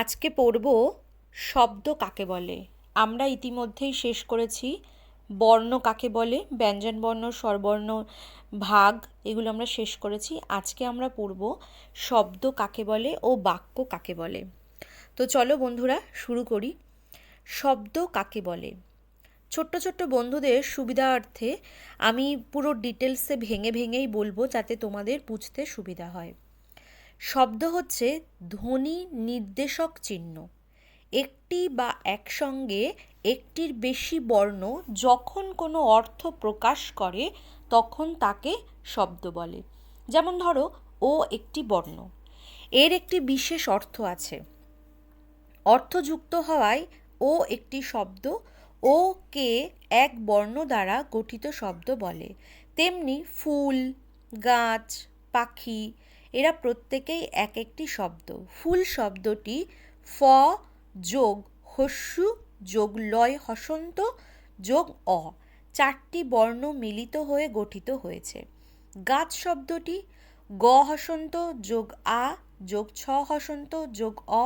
আজকে পড়ব শব্দ কাকে বলে? আমরা ইতিমধ্যেই শেষ করেছি বর্ণ কাকে বলে ব্যঞ্জনবর্ণ স্বরবর্ণ, ভাগ, এগুলো আমরা শেষ করেছি। আজকে আমরা পড়ব শব্দ কাকে বলে ও বাক্য কাকে বলে। তো চলো বন্ধুরা, শুরু করি। শব্দ কাকে বলে? ছোট্ট ছোট্ট বন্ধুদের সুবিধার্থে আমি পুরো ডিটেলসে ভেঙে ভেঙেই বলব যাতে তোমাদের বুঝতে সুবিধা হয়। শব্দ হচ্ছে ধ্বনি নির্দেশক চিহ্ন। একটি বা একসঙ্গে একটির বেশি বর্ণ যখন কোনো অর্থ প্রকাশ করে, তখন তাকে শব্দ বলে। যেমন ধরো, ও একটি বর্ণ। এর একটি বিশেষ অর্থ আছে। অর্থযুক্ত হওয়ায় ও একটি শব্দ, ও কে এক বর্ণ দ্বারা গঠিত শব্দ বলে। তেমনি ফুল, গাছ, পাখি এরা প্রত্যেকেই এক একটি শব্দ। ফুল শব্দটি ফ যোগ হস্যু যোগ লয় হসন্ত যোগ অ। চারটি বর্ণ মিলিত হয়ে গঠিত হয়েছে। গাছ শব্দটি গ হসন্ত যোগ আ যোগ ছ হসন্ত যোগ অ।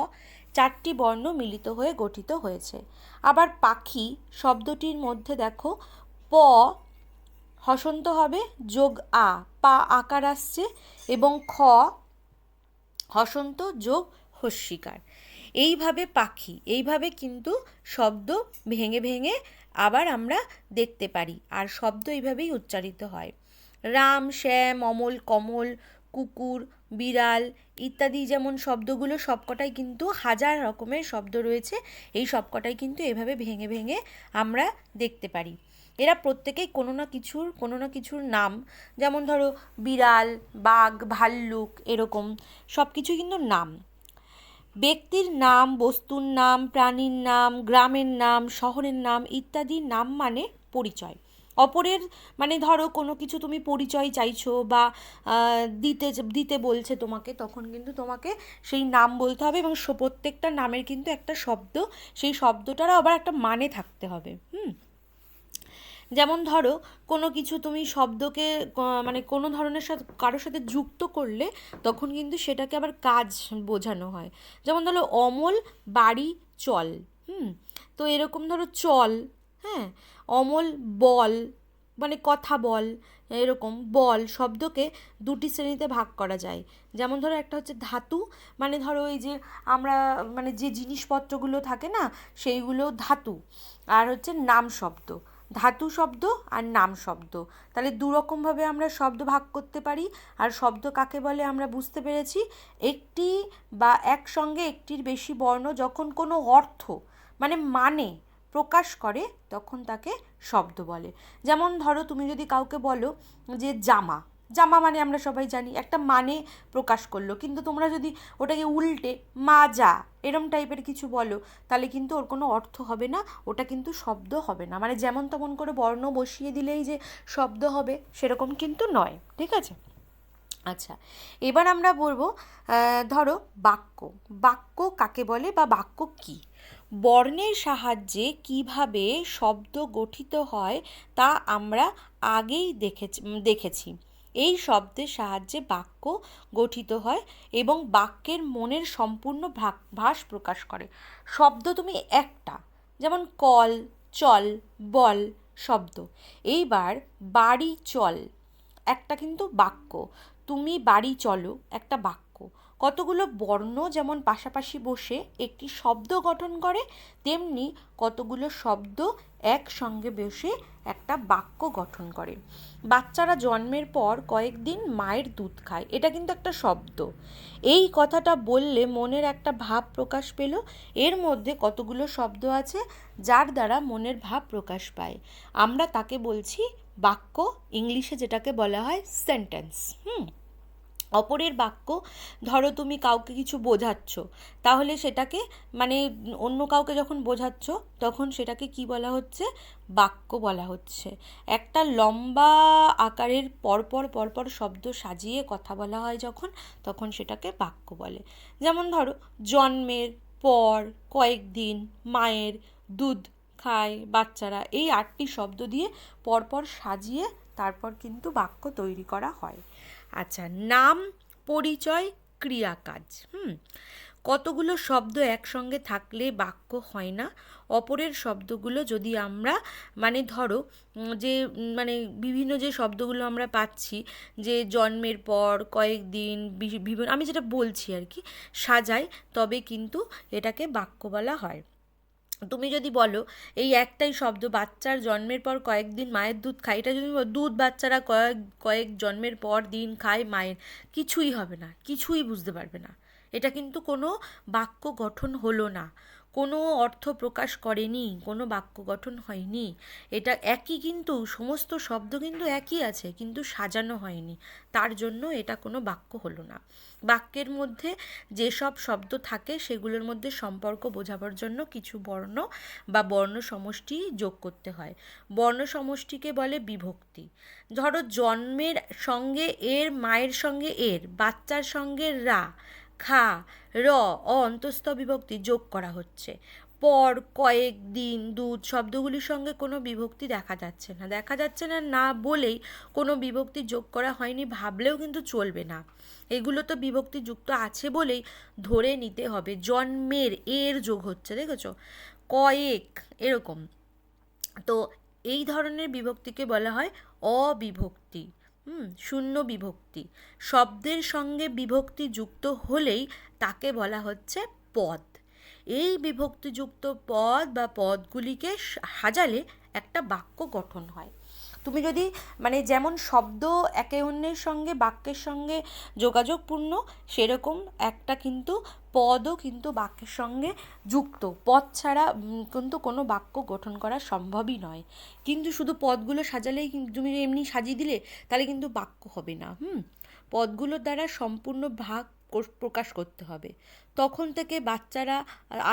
চারটি বর্ণ মিলিত হয়ে গঠিত হয়েছে। আবার পাখি শব্দটির মধ্যে দেখো, প হসন্ত হবে যোগ আ, পা আকার আসছে এবং খ, হসন্ত যোগ হস্যিকার। এইভাবে পাখি, এইভাবে কিন্তু শব্দ ভেঙে ভেঙে আবার আমরা দেখতে পারি, আর শব্দ এইভাবেই উচ্চারিত হয়। রাম, শ্যাম, অমল, কমল, কুকুর, বিড়াল ইত্যাদি যেমন শব্দগুলো সবকটাই কিন্তু হাজার রকমের শব্দ রয়েছে, এই সবকটাই কিন্তু এভাবে ভেঙে ভেঙে আমরা দেখতে পারি। এরা প্রত্যেকেই কোনো না কিছুর, কোনো না কিছুর নাম। যেমন ধরো, বিড়াল, বাঘ, ভাল্লুক এরকম সব কিছু কিন্তু নাম। ব্যক্তির নাম, বস্তুর নাম, প্রাণীর নাম, গ্রামের নাম, শহরের নাম ইত্যাদি নাম মানে পরিচয়। অপরের মানে ধরো, কোনো কিছু তুমি পরিচয় চাইছো বা দিতে দিতে বলছে তোমাকে, তখন কিন্তু তোমাকে সেই নাম বলতে হবে এবং প্রত্যেকটা নামের কিন্তু একটা শব্দ, সেই শব্দটারও আবার একটা মানে থাকতে হবে। হুম? যেমন ধরো, কোনো কিছু তুমি শব্দকে মানে কোনো ধরনের সাথে, কারোর সাথে যুক্ত করলে তখন কিন্তু সেটাকে আবার কাজ বোঝানো হয়। যেমন ধরো, অমল, বাড়ি, চল, হুম? তো এরকম ধরো চল হ্যাঁ? অমল, বল মানে কথা বল, এরকম বল শব্দকে দুটি শ্রেণীতে ভাগ করা যায়। যেমন ধরো, একটা হচ্ছে ধাতু মানে ধরো এই যে আমরা মানে যে জিনিসপত্রগুলো থাকে না, সেইগুলো ধাতু। আর হচ্ছে নাম শব্দ। ধাতু শব্দ আর নাম শব্দ। তাহলে দুরকমভাবে আমরা শব্দ ভাগ করতে পারি, আর শব্দ কাকে বলে আমরা বুঝতে পেরেছি? একটি বা একসঙ্গে একটির বেশি বর্ণ যখন কোনো অর্থ মানে মানে প্রকাশ করে, তখন তাকে শব্দ বলে। যেমন ধরো তুমি যদি কাউকে বলো যে জামা জামা মানে আমরা সবাই জানি, একটা মানে প্রকাশ করল। কিন্তু তোমরা যদি ওটাকে উল্টে মাজা এরম টাইপের কিছু বলো, তাহলে কিন্তু ওর কোনো অর্থ হবে না, ওটা কিন্তু শব্দ হবে না। মানে যেমন তেমন করে বর্ণ বসিয়ে দিলেই যে শব্দ হবে, সেরকম কিন্তু নয়, ঠিক আছে? আচ্ছা এবার আমরা বলব ধরো বাক্য। বাক্য কাকে বলে বা বাক্য কী? বর্ণের সাহায্যে কীভাবে শব্দ গঠিত হয় তা আমরা আগেই দেখেছি দেখেছি। এই শব্দের সাহায্যে বাক্য গঠিত হয় এবং বাক্যের মনের সম্পূর্ণ ভাস প্রকাশ করে। শব্দ তুমি একটা, যেমন কল, চল, বল, শব্দ। এইবার বাড়ি চল, একটা কিন্তু বাক্য। তুমি বাড়ি চলো, একটা বাক্য। কতগুলো বর্ণ যেমন পাশাপাশি বসে একটি শব্দ গঠন করে, তেমনি কতগুলো শব্দ একসঙ্গে বসে একটা বাক্য গঠন করে। বাচ্চারা জন্মের পর কয়েকদিন মায়ের দুধ খায়। এটা কিন্তু একটা শব্দ। এই কথাটা বললে মনের একটা ভাব প্রকাশ পেল। এর মধ্যে কতগুলো শব্দ আছে যার দ্বারা মনের ভাব প্রকাশ পায়। আমরা তাকে বলছি বাক্য, ইংলিশে যেটাকে বলা হয় সেন্টেন্স হুম? অপরের বাক্য, ধরো তুমি কাউকে কিছু বোঝাচ্ছ, তাহলে সেটাকে মানে অন্য কাউকে যখন বোঝাচ্ছ, তখন সেটাকে কি বলা হচ্ছে? বাক্য বলা হচ্ছে। একটা লম্বা আকারের পরপর পরপর শব্দ সাজিয়ে কথা বলা হয় যখন, তখন সেটাকে বাক্য বলে। যেমন ধরো, জন্মের পর কয়েকদিন মায়ের দুধ খায় বাচ্চারা, এই আটটি শব্দ দিয়ে পরপর সাজিয়ে তারপর কিন্তু বাক্য তৈরি করা হয়। আচ্ছা নাম, পরিচয় ক্রিয়া কাজ হুম, কতগুলো শব্দ একসঙ্গে থাকলে বাক্য হয় না? অপরের শব্দগুলো যদি আমরা মানে ধরো যে মানে বিভিন্ন যে শব্দগুলো আমরা পাচ্ছি, যে জন্মের পর কয়েকদিন বিভিন্ন, আমি যেটা বলছি আর কি সাজাই তবে কিন্তু এটাকে বাক্য বলা হয়। তুমি যদি বলো, এই একটাই শব্দ, বাচ্চার জন্মের পর কয়েকদিন মায়ের দুধ খায়, এটা যদি দুধ বাচ্চারা কয়েক কয়েক জন্মের পর দিন খায় মায়ের, কিছুই হবে না, কিছুই বুঝতে পারবে না। এটা কিন্তু কোনো বাক্য গঠন হলো না। কোনো অর্থ প্রকাশ করেনি, কোনো বাক্য গঠন হয়নি। এটা একই কিন্তু, সমস্ত শব্দ কিন্তু একই আছে, কিন্তু সাজানো হয়নি। তার জন্য এটা কোনো বাক্য হলো না। বাক্যের মধ্যে যেসব শব্দ থাকে, সেগুলোর মধ্যে সম্পর্ক বোঝাবার জন্য কিছু বর্ণ বা বর্ণ সমষ্টি যোগ করতে হয়। বর্ণ সমষ্টিকে বলে বিভক্তি। ধরো, জন্মের সঙ্গে এর, মায়ের সঙ্গে এর, বাচ্চার সঙ্গে রা খা, র, অন্তস্থ বিভক্তি যোগ করা হচ্ছে। পর, কয়েক, দিন, দুধ শব্দগুলির সঙ্গে কোনো বিভক্তি দেখা যাচ্ছে না। দেখা যাচ্ছে না না বলেই কোনো বিভক্তি যোগ করা হয়নি, ভাবলেও কিন্তু চলবে না। এগুলো তো বিভক্তি যুক্ত আছে বলেই ধরে নিতে হবে। জন্মের এর যোগ হচ্ছে, দেখেছ? কয়েক, এরকম। তো এই ধরনের বিভক্তিকে বলা হয় অবিভক্তি। হুম, শূন্য বিভক্তি। শব্দের সঙ্গে বিভক্তি যুক্ত হলেই তাকে বলা হচ্ছে পদ। এই বিভক্তিযুক্ত পদ বা পদগুলিকে সাজালে একটা বাক্য গঠন হয়। তুমি যদি মানে যেমন শব্দ একে অন্যের সঙ্গে, বাক্যের সঙ্গে যোগাযোগপূর্ণ, সেরকম একটা কিন্তু পদও কিন্তু বাক্যের সঙ্গে যুক্ত। পদ ছাড়া কিন্তু কোনো বাক্য গঠন করা সম্ভবই নয়। কিন্তু শুধু পদগুলো সাজালেই তুমি এমনি সাজিয়ে দিলে, তাহলে কিন্তু বাক্য হবে না। হুম? পদগুলোর দ্বারা সম্পূর্ণ ভাগ প্রকাশ করতে হবে। তখন থেকে বাচ্চারা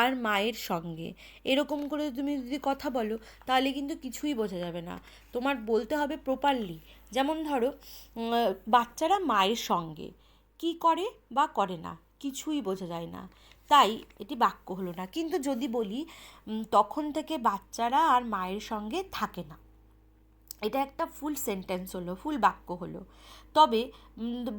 আর মায়ের সঙ্গে। এরকম করে তুমি যদি কথা বলো, তাহলে কিন্তু কিছুই বোঝা যাবে না। তোমার বলতে হবে প্রপারলি যেমন ধরো বাচ্চারা মায়ের সঙ্গে। কি করে বা করে না, কিছুই বোঝা যায় না। তাই এটি বাক্য হলো না। কিন্তু যদি বলি তখন থেকে বাচ্চারা আর মায়ের সঙ্গে থাকে না। এটা একটা ফুল সেন্টেন্স হলো ফুল বাক্য হলো। তবে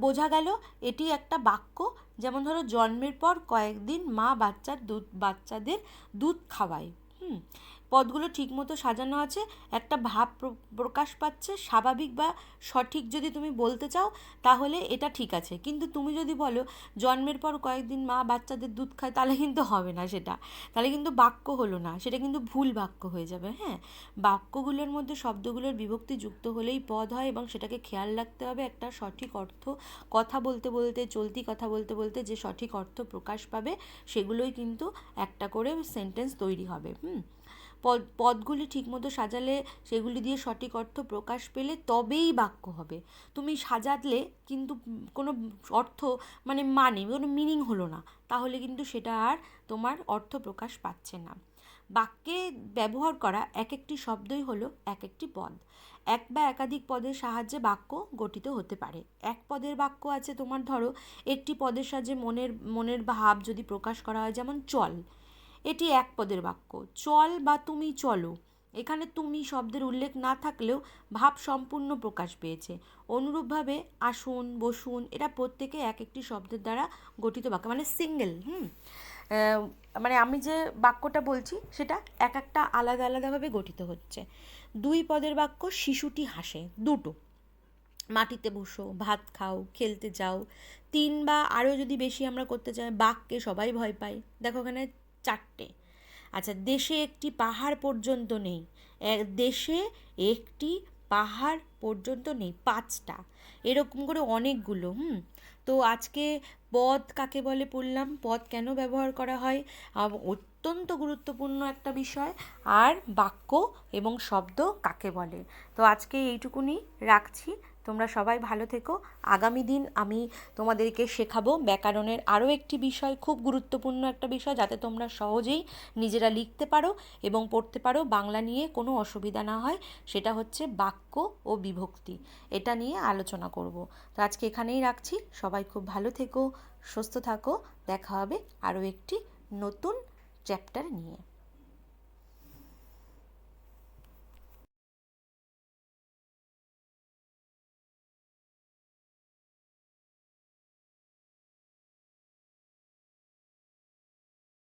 বোঝা গেল এটি একটা বাক্য, যেমন ধরো জন্মের পর কয়েকদিন মা বাচ্চার দুধ, বাচ্চাদের দুধ খাওয়ায়। হুম? পদগুলো ঠিকমতো সাজানো আছে, একটা ভাব প্রকাশ পাচ্ছে, স্বাভাবিক বা সঠিক যদি তুমি বলতে চাও, তাহলে এটা ঠিক আছে। কিন্তু তুমি যদি বলো, জন্মের পর কয়েকদিন মা বাচ্চাদের দুধ খায়, তাহলে কিন্তু হবে না সেটা। তাহলে কিন্তু বাক্য হলো না, সেটা কিন্তু ভুল বাক্য হয়ে যাবে হ্যাঁ? বাক্যগুলোর মধ্যে শব্দগুলোর বিভক্তি যুক্ত হলেই পদ হয় এবং সেটাকে খেয়াল রাখতে হবে একটা সঠিক অর্থ। কথা বলতে বলতে, চলতি কথা বলতে বলতে যে সঠিক অর্থ প্রকাশ পাবে, সেগুলোই কিন্তু একটা করে সেন্টেন্স তৈরি হবে, হুম? পদ, পদগুলি ঠিকমতো সাজালে সেগুলি দিয়ে সঠিক অর্থ প্রকাশ পেলে তবেই বাক্য হবে। তুমি সাজালে কিন্তু কোনো অর্থ মানে মানে কোনো মিনিং হলো না, তাহলে কিন্তু সেটা আর তোমার অর্থ প্রকাশ পাচ্ছে না। বাক্যে ব্যবহার করা এক একটি শব্দই হলো এক একটি পদ। এক বা একাধিক পদের সাহায্যে বাক্য গঠিত হতে পারে। এক পদের বাক্য আছে তোমার ধরো, একটি পদের সাহায্যে মনের মনের ভাব যদি প্রকাশ করা হয়, যেমন চল। এটি এক পদের বাক্য। চল বা তুমি চলো। এখানে তুমি শব্দের উল্লেখ না থাকলেও ভাব সম্পূর্ণ প্রকাশ পেয়েছে। অনুরূপভাবে আসুন, বসুন, এটা প্রত্যেকে এক একটি শব্দের দ্বারা গঠিত বাক্য মানে সিঙ্গেল হুম? মানে আমি যে বাক্যটা বলছি, সেটা এক একটা আলাদা আলাদাভাবে গঠিত হচ্ছে। দুই পদের বাক্য, শিশুটি হাসে, দুটো। মাটিতে বসো, ভাত খাও, খেলতে যাও। তিন বা আরও যদি বেশি আমরা করতে চাই বাঘকে সবাই ভয় পায়। দেখো এখানে চারটে। আচ্ছা দেশে একটি পাহাড় পর্যন্ত নেই। দেশে একটি পাহাড় পর্যন্ত নেই, পাঁচটা। এরকম করে অনেকগুলো, হুম? তো আজকে পদ কাকে বলে পড়লাম? পদ কেন ব্যবহার করা হয়? অত্যন্ত গুরুত্বপূর্ণ একটা বিষয়। আর বাক্য এবং শব্দ কাকে বলে? তো আজকে এইটুকুনি রাখছি। তোমরা সবাই ভালো থেকো। আগামী দিন আমি তোমাদেরকে শেখাবো ব্যাকরণের আরও একটি বিষয়, খুব গুরুত্বপূর্ণ একটা বিষয়, যাতে তোমরা সহজেই নিজেরা লিখতে পারো এবং পড়তে পারো। বাংলা নিয়ে কোনো অসুবিধা না হয়, সেটা হচ্ছে বাক্য ও বিভক্তি। এটা নিয়ে আলোচনা করব। তো আজকে এখানেই রাখছি। সবাই খুব ভালো থেকো, সুস্থ থাকো। দেখা হবে আরও একটি নতুন চ্যাপ্টার নিয়ে।